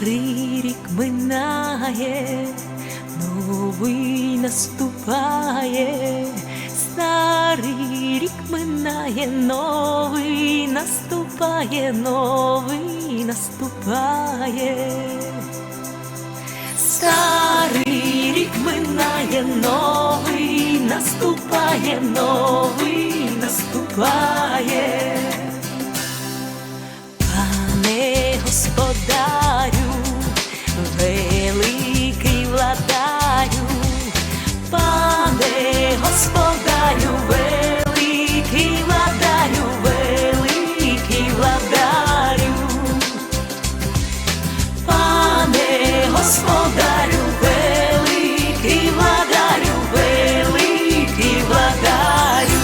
Старий рік минає, новий наступає, старий рік минає, новий наступає, новий наступає, старий рік минає, новий наступає, новий наступає, пане Господь. Господарю, великий владарю, великий владарю.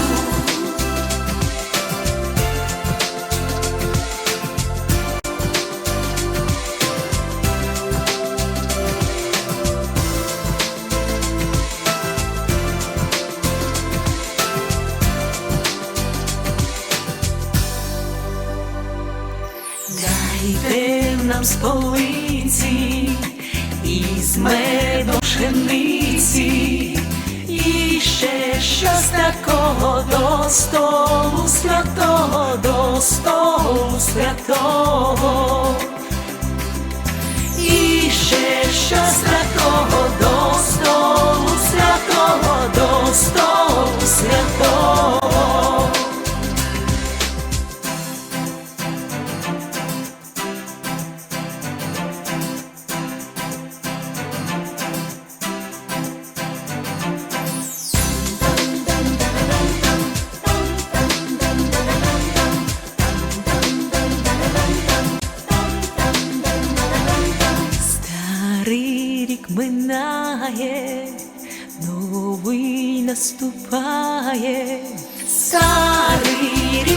Дайте нам з полиці із медом пшениці, і ще щось такого до столу святого, до столу святого, і ще щось такого минає, новий наступає. Старий